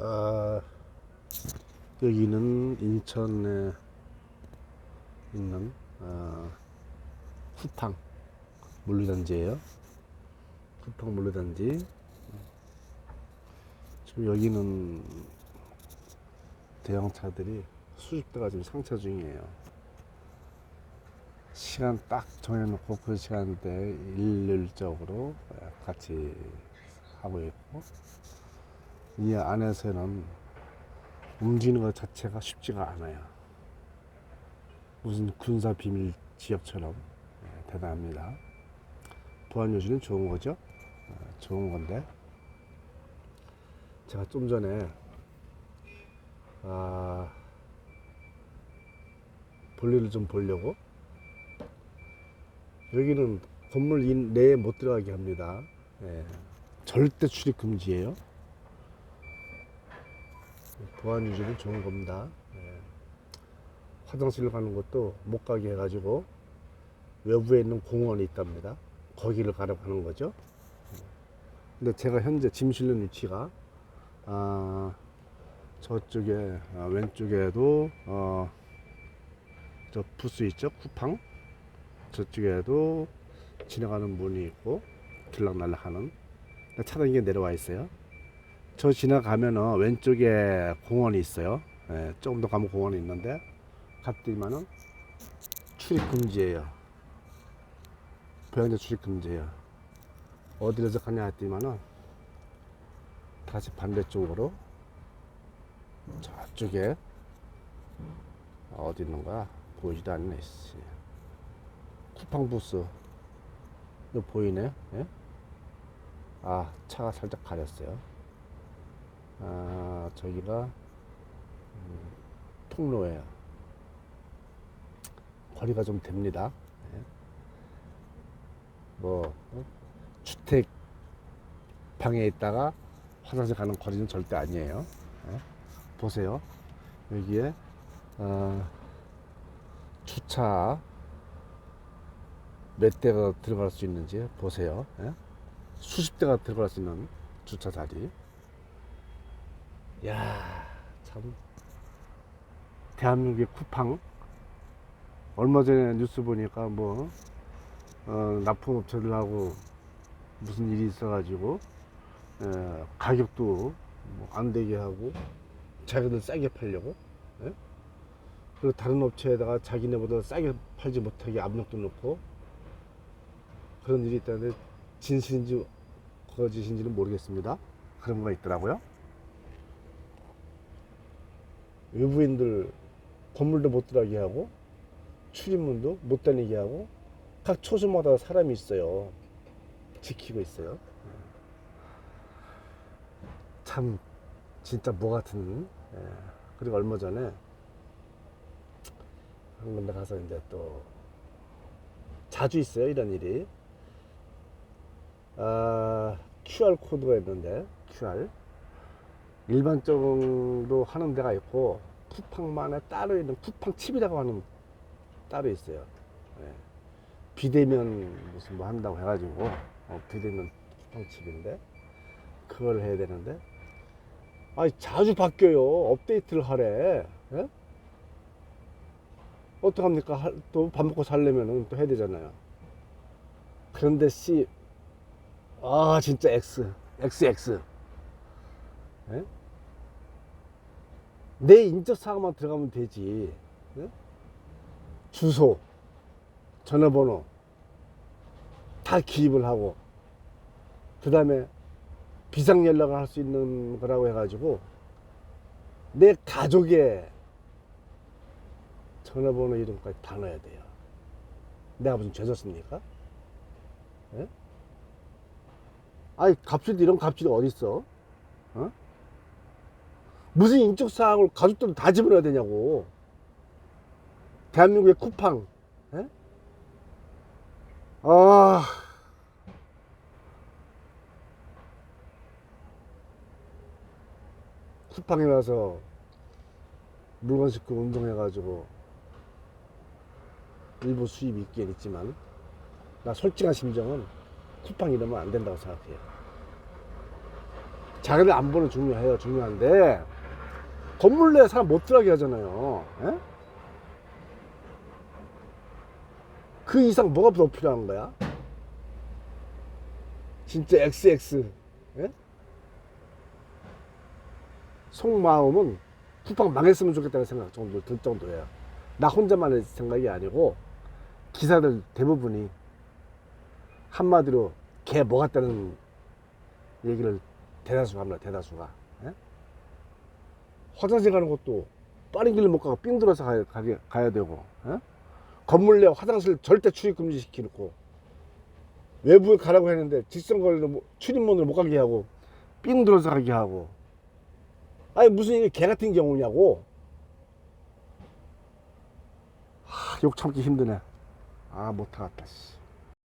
아, 여기는 인천에 있는 아, 쿠팡 물류단지예요. 쿠팡 물류단지. 지금 여기는 대형차들이 수십 대가 지금 상차 중이에요. 시간 딱 정해놓고 그 시간대 일률적으로 같이 하고 있고 이 안에서는 움직이는 것 자체가 쉽지가 않아요. 무슨 군사 비밀 지역처럼 예, 대단합니다. 보안 요지는 좋은 거죠. 어, 좋은 건데 제가 좀 전에 아, 볼일을 좀 보려고 여기는 건물 인- 내에 못 들어가게 합니다. 예, 절대 출입 금지예요. 보안 유지는 좋은 겁니다. 예. 화장실 가는 것도 못 가게 해가지고 외부에 있는 공원이 있답니다. 거기를 가라고 하는 거죠. 근데 제가 현재 짐 실는 위치가 아, 저쪽에 아, 왼쪽에도 어, 저 부스 있죠 쿠팡 저쪽에도 지나가는 문이 있고 들락날락하는 차단기가 내려와 있어요. 저 지나가면은 왼쪽에 공원이 있어요. 예, 조금 더 가면 공원이 있는데 갔더니만은 출입 금지예요. 보행자 출입 금지예요. 어디로서 가냐 했더니만은 다시 반대쪽으로 저쪽에 어디 있는 거야? 보이지도 않네. 씨. 쿠팡 부스 이거 보이네? 예? 아 차가 살짝 가렸어요. 아, 저기가 음, 통로예요. 거리가 좀 됩니다. 예. 뭐 어? 주택 방에 있다가 화장실 가는 거리는 절대 아니에요. 예. 보세요. 여기에 어, 주차 몇 대가 들어갈 수 있는지 보세요. 예. 수십 대가 들어갈 수 있는 주차 자리. 야, 참. 대한민국의 쿠팡. 얼마 전에 뉴스 보니까 뭐, 어, 납품업체들하고 무슨 일이 있어가지고, 에, 가격도 뭐 안 되게 하고, 자기들 싸게 팔려고, 예? 그리고 다른 업체에다가 자기네보다 싸게 팔지 못하게 압력도 넣고, 그런 일이 있다는데, 진실인지 거짓인지는 모르겠습니다. 그런 거 있더라고요. 외부인들 건물도 못 들어가게 하고 출입문도 못 다니게 하고 각 초소마다 사람이 있어요. 지키고 있어요. 참 진짜 뭐 같은. 예. 그리고 얼마 전에 한 군데 가서 이제 또 자주 있어요 이런 일이. 아 QR 코드가 있는데 QR 일반적으로 하는 데가 있고 쿠팡만에 따로 있는 쿠팡 칩이라고 하는 따로 있어요. 예. 비대면 무슨 뭐 한다고 해가지고 어, 비대면 쿠팡 칩인데 그걸 해야 되는데 아니 자주 바뀌어요. 업데이트를 하래. 예? 어떡합니까? 또 밥 먹고 살려면은 또 해야 되잖아요. 그런데 씨, 아 진짜 X, XX. 예? 내 인적 사항만 들어가면 되지. 예? 주소, 전화번호 다 기입을 하고 그 다음에 비상 연락을 할 수 있는 거라고 해가지고 내 가족의 전화번호 이름까지 다 넣어야 돼요. 내가 무슨 죄 졌습니까? 예? 아니 갑질도 이런 갑질이 어딨어? 어? 무슨 인적 사항을 가족들은 다 집어넣어야 되냐고. 대한민국의 쿠팡. 예? 아. 쿠팡에 와서 물건 싣고 운동해가지고 일부 수입이 있긴 있지만 나 솔직한 심정은 쿠팡 이러면 안 된다고 생각해요. 자기를 안 보는 중요해요. 중요한데 건물 내에 사람 못 들어가게 하잖아요. 예? 그 이상 뭐가 더 필요한 거야? 진짜 XX. 예? 속마음은 쿠팡 망했으면 좋겠다는 생각 정도 들 정도예요. 나 혼자만의 생각이 아니고 기사들 대부분이 한마디로 개 뭐 같다는 얘기를 대다수가 합니다. 대다수가. 예? 화장실 가는 것도 빠른 길을 못 가고 삥 들어서 가야, 가게- 가야 되고 예? 건물 내 화장실 절대 출입 금지 시키고 외부에 가라고 했는데 직선 거리로 뭐- 출입문을 못 가게 하고 삥 들어서 가게 하고 아니 무슨 이게 개 같은 경우냐고 하, 욕 참기 힘드네 아 못하겠다 씨.